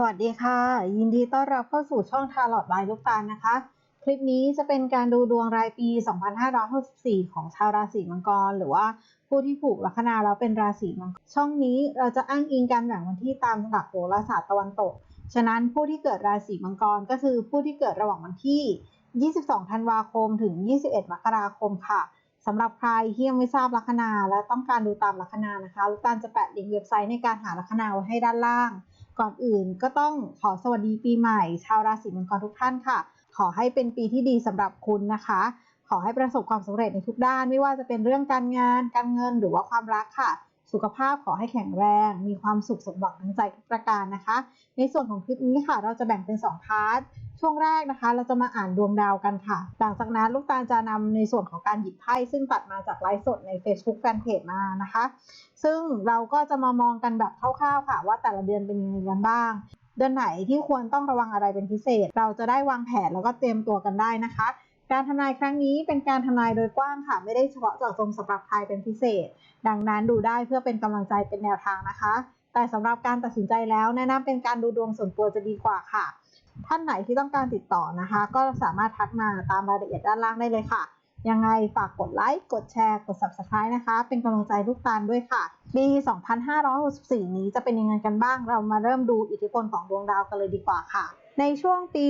สวัสดีค่ะ ยินดีต้อนรับเข้าสู่ช่องทาร์ลอตไลน์ลูกตาลนะคะ คลิปนี้จะเป็นการดูดวงรายปี 2564 ของชาวราศีมังกร หรือว่าผู้ที่ผูกลัคนาแล้วเป็นราศีมังกร ช่องนี้เราจะอ้างอิงการแบ่งวันที่ตามหลักโหราศาสตร์ตะวันตก ฉะนั้นผู้ที่เกิดราศีมังกรก็คือผู้ที่เกิดระหว่างวันที่ 22 ธันวาคมถึง 21 มกราคมค่ะสำหรับใครที่ยังไม่ทราบลัคนาและต้องการดูตามลัคนานะคะลูกตาลจะแปะลิงก์เว็บไซต์ในการหาลัคนาไว้ให้ด้านล่าง ก่อนอื่นก็ต้องขอสวัสดีปีใหม่ ชาวราศีมังกรทุกท่านค่ะ ขอให้เป็นปีที่ดีสำหรับคุณนะคะ ขอให้ประสบความสำเร็จในทุกด้าน ไม่ว่าจะเป็นเรื่องการงาน การเงินหรือว่าความรักค่ะ สุขภาพขอให้แข็งแรง มีความสุขสมหวังทั้งใจทุกประการนะคะ ในส่วนของคลิปนี้ค่ะ เราจะแบ่งเป็น 2 พาร์ท ช่วงแรกนะคะ เราจะมาอ่านดวงดาวกันค่ะ หลังจากนั้นลูกตาลจะนำในส่วนของการหยิบไพ่ซึ่งตัดมาจากไลฟ์สดใน Facebook Fanpage มานะคะ ซึ่งเราก็จะมามองกันแบบคร่าวๆค่ะ ว่าแต่ละเดือนเป็นยังไงกันบ้าง เดือนไหนที่ควรต้องระวังอะไรเป็นพิเศษ เราจะได้วางแผนแล้วก็เตรียมตัวกันได้นะคะ การทำนายครั้งนี้เป็นการทำนายโดยกว้างค่ะ ไม่ได้เฉพาะเจาะจงสำหรับใครเป็นพิเศษ ดังนั้นดูได้เพื่อเป็นกำลังใจเป็นแนวทางนะคะ แต่สำหรับการตัดสินใจแล้วแนะนำเป็นการดูดวงส่วนตัวจะดีกว่าค่ะ ท่านไหนที่ต้องการติดต่อนะคะ ก็สามารถทักมาตามรายละเอียดด้านล่างได้เลยค่ะ ยังไงฝากกดไลค์ กดแชร์ กด Subscribe นะคะ เป็นกำลังใจลูกตาลด้วยค่ะ ปี 2564 นี้จะเป็นยังไงกันบ้าง เรามาเริ่มดูอิทธิพลของดวงดาวกันเลยดีกว่าค่ะ ในช่วงปี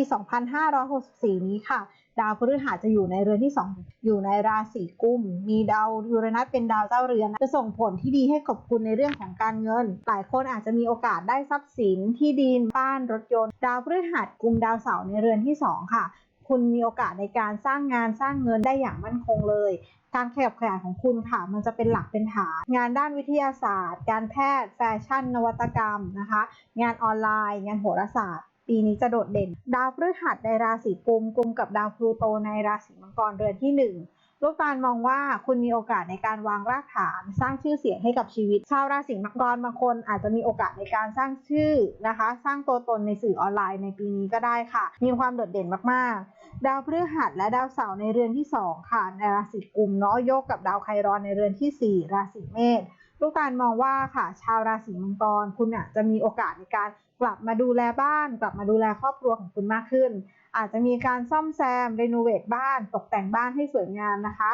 2564 นี้ค่ะ ดาวพฤหัสจะอยู่ในเรือนที่ 2 อยู่ในราศีกุม มีดาวยูเรนัสเป็นดาวเจ้าเรือน จะส่งผลที่ดีให้กับคุณในเรื่องของการเงิน หลายคนอาจจะมีโอกาสได้ทรัพย์สินที่ดินบ้านรถยนต์ ดาวพฤหัสกุมดาวเสาร์ในเรือนที่ 2 ค่ะ คุณมีโอกาสในการสร้างงานสร้างเงินได้อย่างมั่นคงเลยการขยับขยายของคุณค่ะ มันจะเป็นหลักเป็นฐาน งานด้านวิทยาศาสตร์ การแพทย์ แฟชั่น นวัตกรรมนะคะ งานออนไลน์ งานโหราศาสตร์ ปีนี้จะโดดเด่น ดาวพฤหัสในราศีกุมกุมกับดาวพลูโตในราศีมังกรเรือนที่หนึ่งลูกตาลมองว่าคุณมีโอกาสในการวางรากฐาน สร้างชื่อเสียงให้กับชีวิต ชาวราศีมังกรบางคนอาจจะมีโอกาสในการสร้างชื่อนะคะ สร้างตัวตนในสื่อออนไลน์ในปีนี้ก็ได้ค่ะ มีความโดดเด่นมากๆ ดาวพฤหัสและดาวเสาร์ในเรือนที่ 2 ค่ะในราศีกุมเนาะโยกกับดาวไครอนในเรือนที่ 4 ราศีเมษลูกตาลมองว่าค่ะ ชาวราศีมังกรคุณอาจจะมีโอกาสในการ กลับมาดูแลบ้าน กลับมาดูแลครอบครัวของคุณมากขึ้น อาจจะมีการซ่อมแซมรีโนเวทบ้านตกแต่งบ้านให้สวยงามนะคะ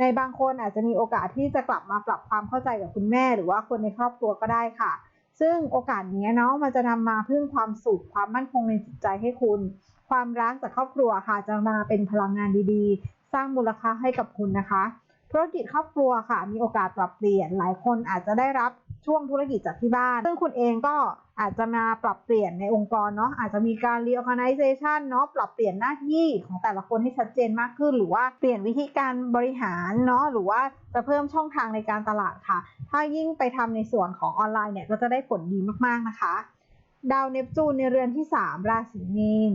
ในบางคนอาจจะมีโอกาสที่จะกลับมาปรับความเข้าใจกับคุณแม่ หรือว่าคนในครอบครัวก็ได้ค่ะ ซึ่งโอกาสนี้เนาะมันจะนำมาพึ่งความสุขความมั่นคงในจิตใจให้คุณ ความรักจากครอบครัวค่ะจะมาเป็นพลังงานดีๆ สร้างมูลค่าให้กับคุณนะคะธุรกิจครอบครัวค่ะ มีโอกาสปรับเปลี่ยนหลายคนอาจจะได้รับช่วงธุรกิจจากที่บ้าน ซึ่งคุณเองก็ อาจจะมาปรับเปลี่ยนในองค์กรเนาะอาจจะมีการ reorganization เนาะปรับเปลี่ยนหน้าที่ของแต่ละคนให้ชัดเจนมากขึ้น หรือว่าเปลี่ยนวิธีการบริหารเนาะหรือว่าจะเพิ่มช่องทางในการตลาดค่ะ ถ้ายิ่งไปทำในส่วนของออนไลน์เนี่ยก็จะได้ผลดีมากๆนะคะ ดาวเนปจูนในเรือนที่ 3 ราศีมีน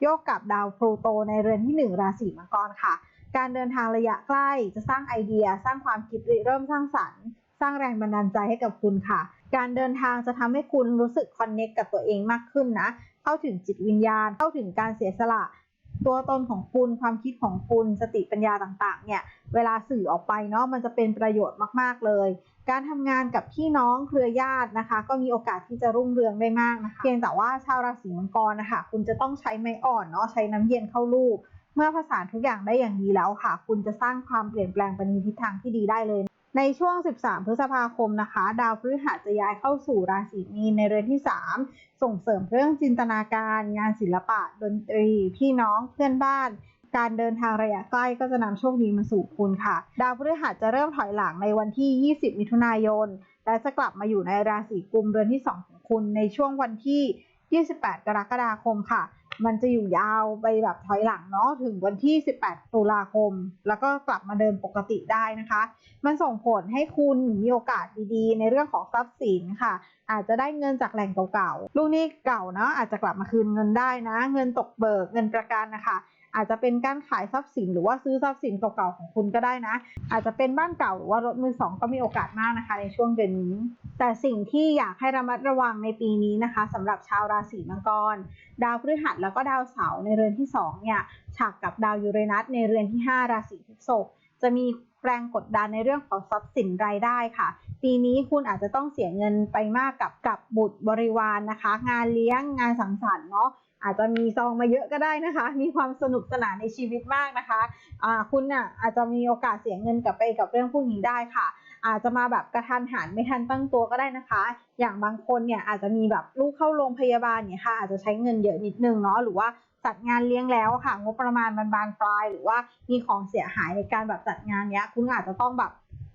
โยกกับดาวพลูโตในเรือนที่ 1 ราศีมังกรค่ะ การเดินทางระยะใกล้จะสร้างไอเดีย สร้างความคิดริเริ่มสร้างสรรค์ สร้างแรงบันดาลใจให้กับคุณค่ะ การเดินทางจะทำให้คุณรู้สึกคอนเน็กกับตัวเองมากขึ้นนะ เข้าถึงจิตวิญญาณ เข้าถึงการเสียสละ ตัวตนของคุณ ความคิดของคุณ สติปัญญาต่างๆ เนี่ย เวลาสื่อออกไปเนาะ มันจะเป็นประโยชน์มากๆ เลย การทำงานกับพี่น้องเครือญาตินะคะ ก็มีโอกาสที่จะรุ่งเรืองได้มากนะคะ เพียงแต่ว่าชาวราศีมังกรนะคะ คุณจะต้องใช้ไม้อ่อนเนาะ ใช้น้ำเย็นเข้าลูก เมื่อผสานทุกอย่างได้อย่างดีแล้วค่ะ คุณจะสร้างความเปลี่ยนแปลงไปในทิศทางที่ดีได้เลย ในช่วง 13 พฤษภาคมนะคะ ดาวพฤหัสจะย้ายเข้าสู่ราศีมีนในเรือนที่ 3 ส่งเสริมเรื่องจินตนาการ งานศิลปะ ดนตรี พี่น้องเพื่อนบ้าน การเดินทางระยะใกล้ก็จะนำโชคดีมาสู่คุณค่ะ ดาวพฤหัสจะเริ่มถอยหลังในวันที่ 20 มิถุนายน และจะกลับมาอยู่ในราศีกุมเรือนที่ 2 ของคุณในช่วงวันที่ 28 กรกฎาคมค่ะ มันจะอยู่ยาวไปแบบถอยหลังเนาะถึงวันที่ 18 ตุลาคม แล้วก็กลับมาเดินปกติได้นะคะ มันส่งผลให้คุณมีโอกาสดีๆ ในเรื่องของทรัพย์สินค่ะ อาจจะได้เงินจากแหล่งเก่าๆ ลูกหนี้เก่าเนาะอาจจะกลับมาคืนเงินได้นะ เงินตกเบิกเงินประกันนะคะ อาจจะเป็นการขายทรัพย์สินหรือว่าซื้อทรัพย์สินเก่าๆของคุณก็ได้นะ อาจจะเป็นบ้านเก่าหรือว่ารถมือสองก็มีโอกาสมากนะคะในช่วงเดือนนี้ แต่สิ่งที่อยากให้ระมัดระวังในปีนี้นะคะสำหรับชาวราศีมังกร ดาวพฤหัสแล้วก็ดาวเสาร์ในเรือนที่2เนี่ยฉากกับดาวยูเรนัสในเรือนที่ 5 ราศีพฤษภจะมี แรงกดดันในเรื่องของทรัพย์สินรายได้ค่ะ ปีนี้คุณอาจจะต้องเสียเงินไปมากกับกับบุตรบริวารนะคะ งานเลี้ยงงานสังสรรค์เนาะอาจจะมีซองมาเยอะก็ได้นะคะ มีความสนุกสนานในชีวิตมากนะคะอ่าคุณน่ะอาจจะมีโอกาสเสียเงินกลับไปกับเรื่องพวกนี้ได้ค่ะ อาจจะมาแบบกระทันหันไม่ทันตั้งตัวก็ได้นะคะ อย่างบางคนเนี่ยอาจจะมีแบบลูกเข้าโรงพยาบาลเนี่ยค่ะอาจจะใช้เงินเยอะนิดนึงเนาะหรือว่า จัดงานเลี้ยงแล้วค่ะ งบประมาณมันบานปลาย หรือว่ามีของเสียหายในการแบบจัดงานเนี้ย คุณอาจจะต้องแบบ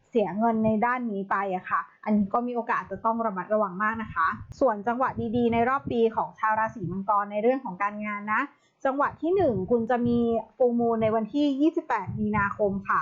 เสียเงินในด้านนี้ไปอะค่ะ อันนี้ก็มีโอกาสจะต้องระมัดระวังมากนะคะ ส่วนจังหวะดีๆ ในรอบปีของชาวราศีมังกรในเรื่องของการงานนะ จังหวะที่ 1 คุณจะมีฟูมูลในวันที่ 28 มีนาคมค่ะ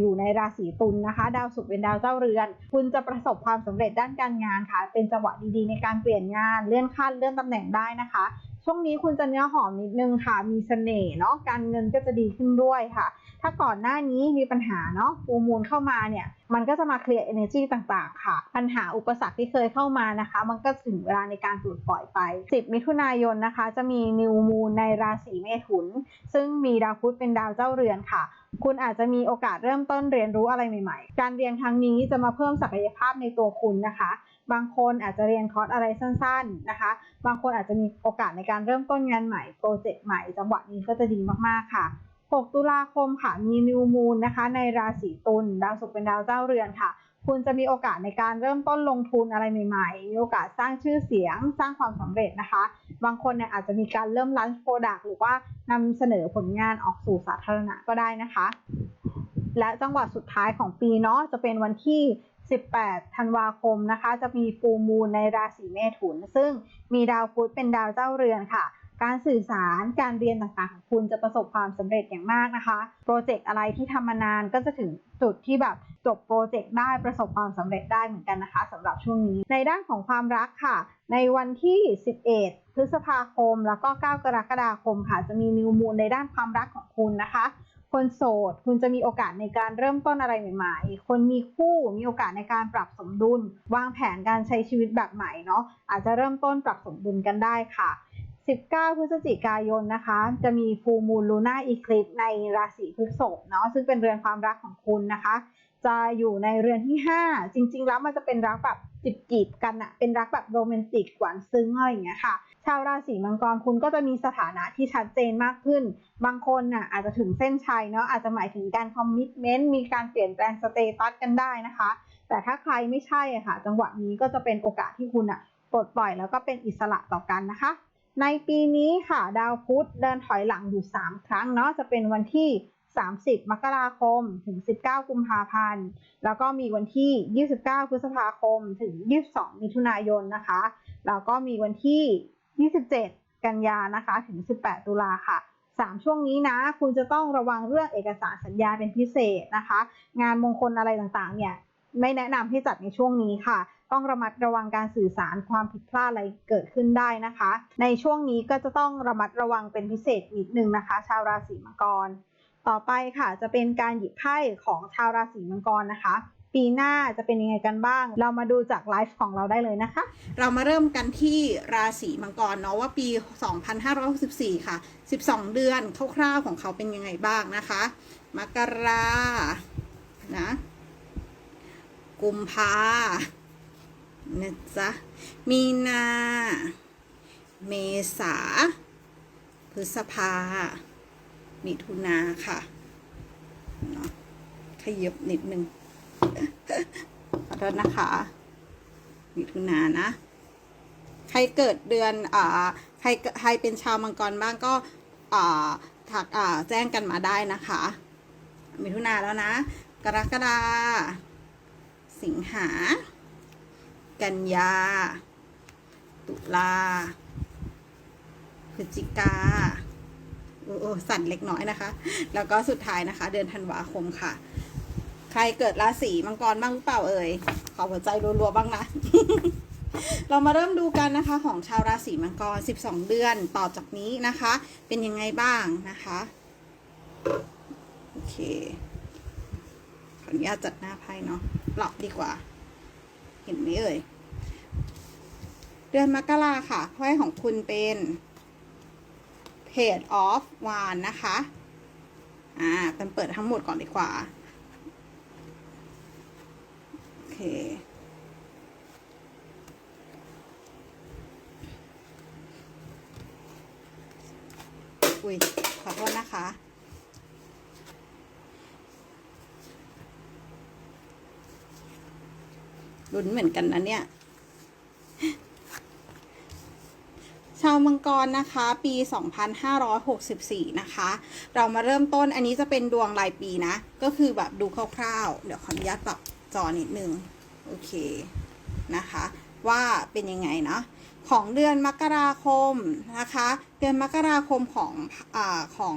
อยู่ในราศีตุลนะคะ ดาวศุกร์เป็นดาวเจ้าเรือน คุณจะประสบความสำเร็จด้านการงานค่ะ เป็นจังหวะดีๆ ในการเปลี่ยนงาน เลื่อนขั้นเลื่อนตำแหน่งได้นะคะ ช่วงนี้คุณจะเนื้อหอมนิดนึงค่ะ มีเสน่ห์เนาะ การเงินก็จะดีขึ้นด้วยค่ะ ถ้าก่อนหน้านี้มีปัญหาเนาะฟูมูลเข้ามาเนี่ย มันก็จะมาเคลียร์ energy ต่างๆ ค่ะ ปัญหาอุปสรรคที่เคยเข้ามานะคะ มันก็ถึงเวลาในการปลดปล่อยไป 10 มิถุนายนนะคะ จะมีนิวมูลในราศีเมถุน ซึ่งมีดาวพุธเป็นดาวเจ้าเรือนค่ะคุณอาจจะมีโอกาสเริ่มต้นเรียนรู้อะไรใหม่ ๆ การเรียนครั้งนี้จะมาเพิ่มศักยภาพในตัวคุณนะคะ บางคนอาจจะเรียนคอร์สอะไรสั้นๆนะคะ บางคนอาจจะมีโอกาสในการเริ่มต้นงานใหม่โปรเจกต์ใหม่จังหวะนี้ก็จะดีมากๆค่ะ 6 ตุลาคมค่ะมีนิวมูลนะคะ ในราศีตุลดาวศุกร์เป็นดาวเจ้าเรือนค่ะ คุณจะมีโอกาสในการเริ่มต้นลงทุนอะไรใหม่ๆ มีโอกาสสร้างชื่อเสียง สร้างความสำเร็จนะคะ บางคนเนี่ยอาจจะมีการเริ่ม launch product หรือว่านำเสนอผลงานออกสู่สาธารณะก็ได้นะคะ และจังหวะสุดท้ายของปีเนาะจะเป็นวันที่ 18 ธันวาคมนะคะ จะมีฟูมูลในราศีเมถุน ซึ่งมีดาวพุธเป็นดาวเจ้าเรือนค่ะ การสื่อสารการเรียนต่างๆของคุณจะประสบความสำเร็จอย่างมากนะคะ โปรเจกต์อะไรที่ทำมานานก็จะถึงจุดที่แบบจบโปรเจกต์ได้ประสบความสำเร็จได้เหมือนกันนะคะสำหรับช่วงนี้ ในด้านของความรักค่ะ ในวันที่ 11 พฤษภาคมแล้วก็ 9 กรกฎาคมค่ะ จะมีนิวมูลในด้านความรักของคุณนะคะ คนโสด คุณจะมีโอกาสในการเริ่มต้นอะไรใหม่ ๆ คนมีคู่มีโอกาสในการปรับสมดุล วางแผนการใช้ชีวิตแบบใหม่เนาะอาจจะเริ่มต้นปรับสมดุลกันได้ค่ะ 19 พฤศจิกายนนะคะ จะมีฟูมูลลูน่าอีคลิปในราศีพฤษภเนาะซึ่งเป็นเรือนความรักของคุณนะคะ จะอยู่ในเรือนที่ 5 จริง ๆ แล้วมันจะเป็นรักแบบจิบจีบกันอะเป็นรักแบบโรแมนติกหวานซึ้งอะไรอย่างเงี้ยค่ะ ชาวราศีมังกรคุณก็จะมีสถานะที่ชัดเจนมากขึ้น บางคนน่ะอาจจะถึงเส้นชัยเนาะอาจจะหมายถึงการคอมมิชเมนต์มีการเปลี่ยนแปลงสเตตัสกันได้นะคะ แต่ถ้าใครไม่ใช่ค่ะ จังหวะนี้ก็จะเป็นโอกาสที่คุณอะปลดปล่อยแล้วก็เป็นอิสระต่อกันนะคะ ในปีนี้ค่ะดาวพุธเดินถอยหลังอยู่ 3 ครั้งเนาะจะเป็นวันที่ 30 มกราคม ถึง 19 กุมภาพันธ์ แล้วก็มีวันที่ 29 พฤษภาคม ถึง 22 มิถุนายนนะคะ แล้วก็มีวันที่ 27 กันยานะคะถึง 18 ตุลาค่ะ 3 ช่วงนี้นะคุณจะต้องระวังเรื่องเอกสารสัญญาเป็นพิเศษนะคะ งานมงคลอะไรต่างๆเนี่ยไม่แนะนำให้จัดในช่วงนี้ค่ะ ต้องระมัดระวังการสื่อสารความผิดพลาดอะไรเกิดขึ้นได้นะคะ ในช่วงนี้ก็จะต้องระมัดระวังเป็นพิเศษนิดนึงนะคะ ชาวราศีมังกร ต่อไปค่ะจะเป็นการหยิบไพ่ของชาวราศีมังกรนะคะ ปีหน้าจะเป็นยังไงกันบ้าง เรามาดูจากไลฟ์ของเราได้เลยนะคะ เรามาเริ่มกันที่ราศีมังกรเนาะว่าปี 2564 ค่ะ 12 เดือนคร่าวๆของเขาเป็นยังไงบ้างนะคะ มกรานะกุมภานะจ๊ะมีนา เมษา พฤษภา มิถุนาค่ะเนาะขยับนิดนึง ขอโทษนะคะ มิถุนานะ ใครเกิดเดือนอ่าใครใครเป็นชาวมังกรบ้างก็อ่าถักอ่าแจ้งกันมาได้นะคะ มิถุนาแล้วนะ กรกฎาสิงหา กันยา ตุลาพฤศจิกาโอ้โอ้สั่นเล็กน้อยนะคะ แล้วก็สุดท้ายนะคะ เดือนธันวาคมค่ะ ใครเกิดราศีมังกรบ้างหรือเปล่าเอ่ยขอหัวใจรัวๆบ้างนะ เรามาเริ่มดูกันนะคะ ของชาวราศีมังกร 12 เดือนต่อจากนี้นะคะ เป็นยังไงบ้างนะคะ โอเค ขออนุญาตจัดหน้าไพ่เนาะหลอกดีกว่า เห็นไหมเอ่ย เดือนมกราค่ะไพ่ของคุณเป็น Page of w a n นะคะ อ่าเป็นเปิดทั้งหมดก่อนดีกว่า เค อุ้ย ขอโทษนะคะ ลุ้นเหมือนกันนะเนี่ย ชาวมังกรนะคะ ปี 2564 นะคะ เรามาเริ่มต้นอันนี้จะเป็นดวงรายปีนะ ก็คือแบบดูคร่าวๆ เดี๋ยวขออนุญาตปรับ จอนิดนึงโอเคนะคะ ว่าเป็นยังไงเนาะของเดือนมกราคมนะคะ เดือนมกราคมของอของ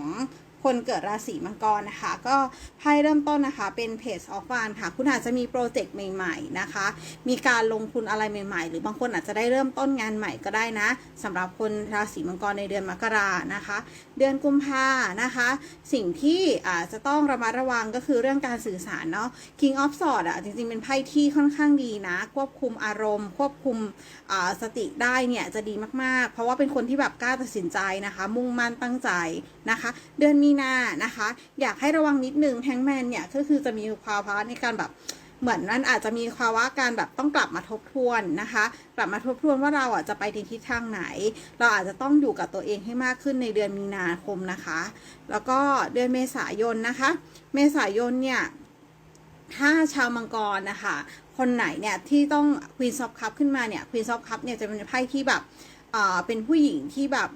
คนเกิดราศีมังกรนะคะ ก็ไพ่เริ่มต้นนะคะเป็นเพจออฟฟานค่ะ คุณอาจจะมีโปรเจกต์ใหม่ๆนะคะ มีการลงทุนอะไรใหม่ ๆ หรือบางคนอาจจะได้เริ่มต้นงานใหม่ก็ได้นะสำหรับคนราศีมังกรในเดือนมกรานะคะ เดือนกุมภานะคะ สิ่งที่อาจจะต้องระมัดระวังก็คือเรื่องการสื่อสารเนาะ King of Swords อะจริงๆเป็นไพ่ที่ค่อนข้างดีนะ ควบคุมอารมณ์ ควบคุมสติได้เนี่ยจะดีมากๆ เพราะว่าเป็นคนที่แบบกล้าตัดสินใจนะคะ มุ่งมั่นตั้งใจ นะคะ เดือนมีนานะคะ อยากให้ระวังนิดนึงแฮงแมนเนี่ยก็คือจะมีภาวะในการแบบเหมือนนั้นอาจจะมีภาวะการแบบต้องกลับมาทบทวนนะคะ กลับมาทบทวนว่าเราอะจะไปในทิศทางไหน เราอาจจะต้องอยู่กับตัวเองให้มากขึ้นในเดือนมีนาคมนะคะ แล้วก็เดือนเมษายนนะคะ เมษายนเนี่ยถ้าชาวมังกรนะคะ คนไหนเนี่ยที่ต้อง Queen of Cup ขึ้นมาเนี่ย Queen of Cup เนี่ยจะเป็นไพ่ที่แบบเอ่อเป็นผู้หญิงที่แบบ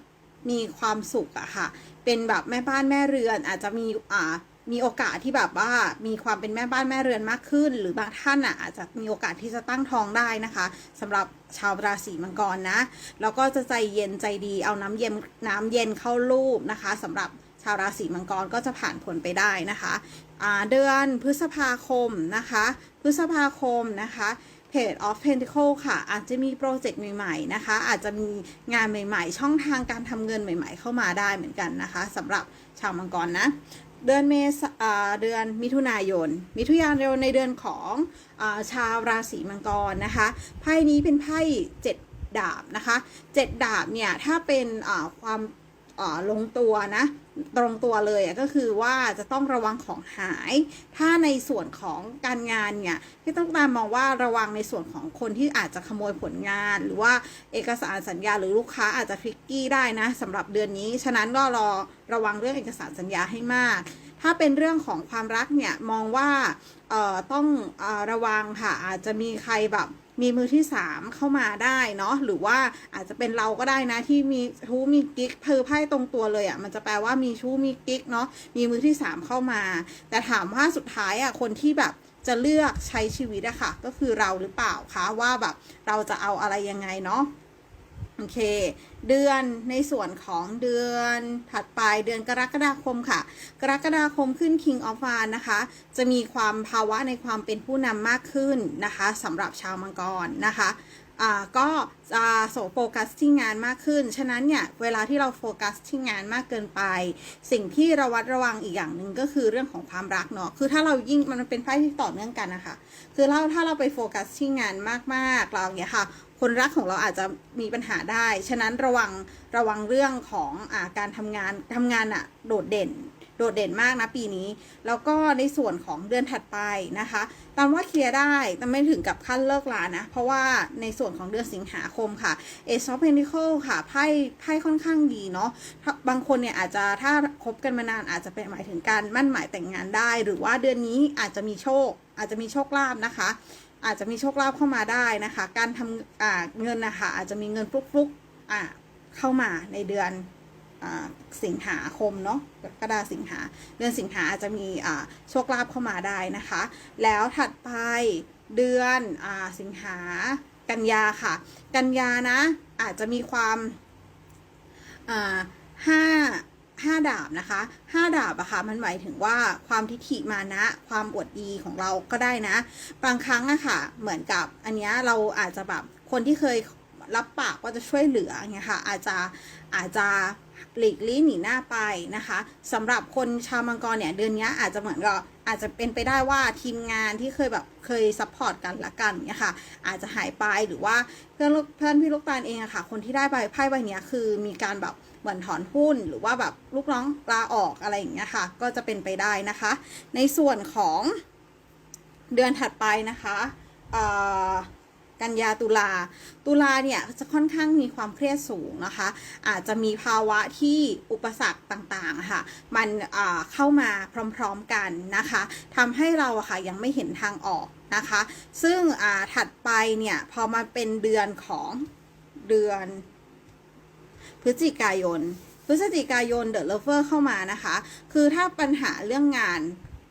มีความสุขอะค่ะ เป็นแบบแม่บ้านแม่เรือน อาจจะมีอ่ามีโอกาสที่แบบว่ามีความเป็นแม่บ้านแม่เรือนมากขึ้น หรือบางท่านอะอาจจะมีโอกาสที่จะตั้งท้องได้นะคะสำหรับชาวราศีมังกรนะแล้วก็จะใจเย็นใจดีเอาน้ำเย็นน้ำเย็นเข้ารูปนะคะสำหรับชาวราศีมังกรก็จะผ่านผลไปได้นะคะเดือนพฤษภาคมนะคะ พฤษภาคมนะคะ เพจ of Pentacle ค่ะ อาจจะมีโปรเจกต์ใหม่ๆนะคะ อาจจะมีงานใหม่ๆ ช่องทางการทำเงินใหม่ ๆ เข้ามาได้เหมือนกันนะคะสำหรับชาวมังกรนะเดือนเมษาเดือนมิถุนายน มิถุนายนในเดือนของอชาวราศีมังกรนะคะไพ่นี้เป็นไพ่เจ็ดดาบนะคะเจ็ดดาบเนี่ยถ้าเป็นความ ลงตัวนะ ตรงตัวเลยก็คือว่าจะต้องระวังของหาย ถ้าในส่วนของการงานเนี่ยที่ต้องตามมองว่าระวังในส่วนของคนที่อาจจะขโมยผลงาน หรือว่าเอกสารสัญญาหรือลูกค้าอาจจะคลิกกี้ได้นะสำหรับเดือนนี้ ฉะนั้นก็รอระวังเรื่องเอกสารสัญญาให้มาก ถ้าเป็นเรื่องของความรักเนี่ยมองว่าต้องอระวังค่ะอาจจะมีใครแบบ มีมือที่สามเข้ามาได้เนาะหรือว่าอาจจะเป็นเราก็ได้นะที่มีชู้มีกิ๊กเพอไพ่ตรงตัวเลยอะ่ะมันจะแปลว่ามีชู้มีกิ๊กเนาะมีมือที่สามเข้ามา แต่ถามว่าสุดท้ายอะ่ะคนที่แบบจะเลือกใช้ชีวิตอะค่ะ ก็คือเราหรือเปล่าคะว่าแบบเราจะเอาอะไรยังไงเนาะ โอเค เดือนในส่วนของเดือนถัดไปเดือนกรกฎาคมค่ะ กรกฎาคมขึ้น King of w a n นะคะ จะมีความภาวะในความเป็นผู้นำมากขึ้นนะคะสำหรับชาวมังกรนะคะ ก็จะโสโฟกัสที่งานมากขึ้น ฉะนั้นเนี่ยเวลาที่เราโฟกัสที่งานมากเกินไป สิ่งที่ระวัดระวังอีกอย่างหนึ่งก็คือเรื่องของความรักเนาะ คือถ้าเรายิ่งมันเป็นไพ่ที่ต่อเนื่องกันนะคะ คือเราถ้าเราไปโฟกัสที่งานมากๆเราอย่างเงี้ยค่ะคนรักของเราอาจจะมีปัญหาได้ ฉะนั้นระวังระวังเรื่องของอการทำงานทำงานอะโดดเด่น โดดเด่นมากนะปีนี้ แล้วก็ในส่วนของเดือนถัดไปนะคะตามว่าเคลียร์ได้แต่ไม่ถึงกับขั้นเลิกลานะ เพราะว่าในส่วนของเดือนสิงหาคมค่ะ Ace of Pentacles ค่ะไพ่ไพ่ค่อนข้างดีเนาะบางคนเนี่ยอาจจะถ้าคบกันมานานอาจจะเป็นหมายถึงการมั่นหมายแต่งงานได้ หรือว่าเดือนนี้อาจจะมีโชค อาจจะมีโชคลาภนะคะ อาจจะมีโชคลาภเข้ามาได้นะคะ การทำเงินนะคะอาจจะมีเงินฟลุกๆเข้ามาในเดือน สิงหาคมเนาะกระดาสิงหา เดือนสิงหาอาจจะมีอ่าโชคลาภเข้ามาได้นะคะ แล้วถัดไปเดือนอสิงหากันยาค่ะ กันยานะ อาจจะมีความห้าห้าดาบนะคะห้าดาบอะค่ะมันหมายถึงว่าความทิฐิมานะ ความอวดดีของเราก็ได้นะ บางครั้งอะค่ะ เหมือนกับอันเนี้ยเราอาจจะแบบคนที่เคยรับปากว่าจะช่วยเหลืออย่างเงี้ยค่ะ อาจจะอาจจะ หลีกลี่หนีหน้าไปนะคะสำหรับคนชาวมังกรเนี่ยเดือนนี้อาจจะเหมือนกับอาจจะเป็นไปได้ว่าทีมงานที่เคยแบบเคยซัพพอร์ตกันละกันเนี่ยค่ะอาจจะหายไปหรือว่าเพื่อนเพื่อนพี่ลูกตาลเองอะค่ะ คนที่ได้ใบไพ่ใบเนี้ยคือมีการแบบเหมือนถอนหุ้นหรือว่าแบบลูกน้องลาออกอะไรอย่างเงี้ยค่ะ ก็จะเป็นไปได้นะคะ ในส่วนของเดือนถัดไปนะคะเอ่อ กันยาตุลา ตุลาเนี่ยจะค่อนข้างมีความเครียดสูงนะคะ อาจจะมีภาวะที่อุปสรรคต่างๆค่ะ มันเข้ามาพร้อมๆกันนะคะทำให้เราอะค่ะยังไม่เห็นทางออกนะคะ ซึ่งถัดไปเนี่ยพอมาเป็นเดือนของเดือน พฤศจิกายน พฤศจิกายนเดอะเลเวอร์เข้ามานะคะ คือถ้าปัญหาเรื่องงาน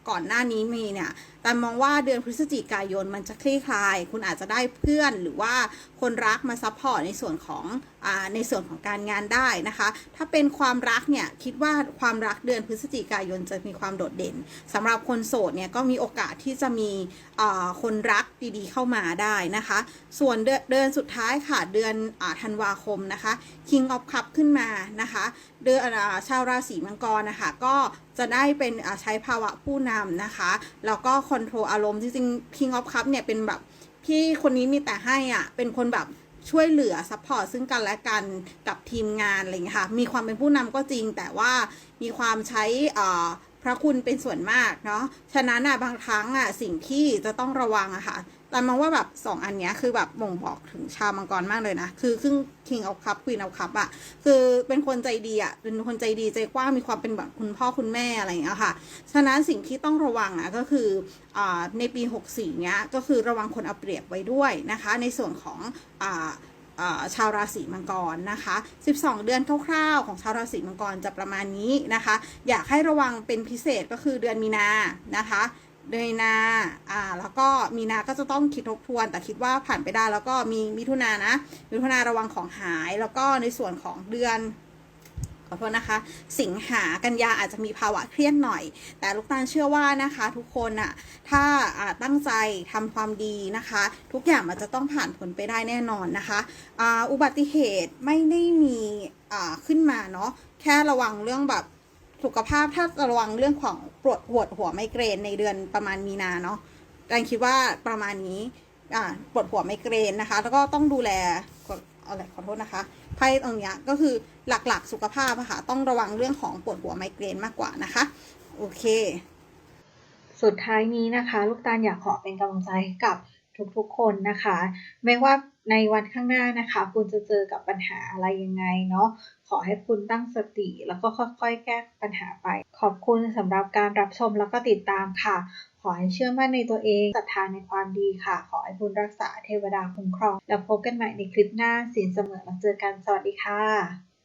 ก่อนหน้านี้มีเนี่ย แต่มองว่าเดือนพฤศจิกายนมันจะคลี่คลาย คุณอาจจะได้เพื่อนหรือว่าคนรักมาซัพพอร์ตในส่วนของอในส่วนของการงานได้นะคะ ถ้าเป็นความรักเนี่ยคิดว่าความรักเดือนพฤศจิกายนจะมีความโดดเด่นสำหรับคนโสดเนี่ยก็มีโอกาสที่จะมีคนรักดีๆเข้ามาได้นะคะ ส่วนเดือนสุดท้ายค่ะเดือนอธันวาคมนะคะ King of Cup ขึ้นมานะคะเดือนชาวราศีมังกรนะคะก็จะได้เป็นใช้ภาวะผู้นำนะคะแล้วก็คอนโทรลอารมณ์จริงๆ King of Cup เนี่ยเป็นแบบพี่คนนี้มีแต่ให้อะ เป็นคนแบบช่วยเหลือซัพพอร์ตซึ่งกันและกันกับทีมงานอะไรอย่างเงี้ยค่ะ มีความเป็นผู้นำก็จริงแต่ว่ามีความใช้อ่า พระคุณเป็นส่วนมากเนาะฉะนั้นอะบางครั้งอะสิ่งที่จะต้องระวังอะค่ะแต่มองว่าแบบสองอันเนี้ยคือแบบบ่งบอกถึงชาวมังกรมากเลยนะ คือครึ่ง King of Cup Queen of Cup อะคือเป็นคนใจดีอะเป็นคนใจดีใจกว้างมีความเป็นแบบคุณพ่อคุณแม่อะไรอย่างเงี้ยค่ะ ฉะนั้นสิ่งที่ต้องระวังอะก็คืออาในปี 64เนี้ยก็คือระวังคนเอาเปรียบไว้ด้วยนะคะ ในส่วนของอ่า ชาวราศีมังกรนะคะ 12 เดือนคร่าวๆ ของชาวราศีมังกรจะประมาณนี้นะคะ อยากให้ระวังเป็นพิเศษก็คือเดือนมีนานะคะเดือนนาอ่า แล้วก็มีนาก็จะต้องคิดทบทวน แต่คิดว่าผ่านไปได้แล้วก็มีมิถุนานะ มิถุนาระวังของหาย แล้วก็ในส่วนของเดือน ขอโทษนะคะ สิงหากันยาอาจจะมีภาวะเครียดหน่อย แต่ลูกตาลเชื่อว่านะคะทุกคนอะถ้าตั้งใจทำความดีนะคะ ทุกอย่างมันจะต้องผ่านผลไปได้แน่นอนนะคะออุบัติเหตุไม่ได้มีขึ้นมาเนาะแค่ระวังเรื่องแบบสุขภาพถ้าระวังเรื่องของปวดปวดหัวไมเกรนในเดือนประมาณมีนาเนาะแรงคิดว่าประมาณนี้ปวดหัวไมเกรนนะคะ แล้วก็ต้องดูแล อะไรขอโทษนะคะไพ่ตรงเนี้ยก็คือหลักๆสุขภาพอะค่ะต้องระวังเรื่องของปวดหัวไมเกรนมากกว่านะคะ โอเค สุดท้ายนี้นะคะ ลูกตาลอยากขอเป็นกำลังใจให้กับทุกๆคนนะคะ ไม่ว่าในวันข้างหน้านะคะ คุณจะเจอกับปัญหาอะไรยังไงเนาะขอให้คุณตั้งสติ แล้วก็ค่อยๆ แก้ปัญหาไป ขอบคุณสำหรับการรับชมแล้วก็ติดตามค่ะ ขอให้เชื่อมั่นในตัวเองศรัทธาในความดีค่ะ ขอให้คุณรักษาเทวดาคุ้มครอง แล้วพบกันใหม่ในคลิปหน้าสินเสมอมาเจอกัน สวัสดีค่ะ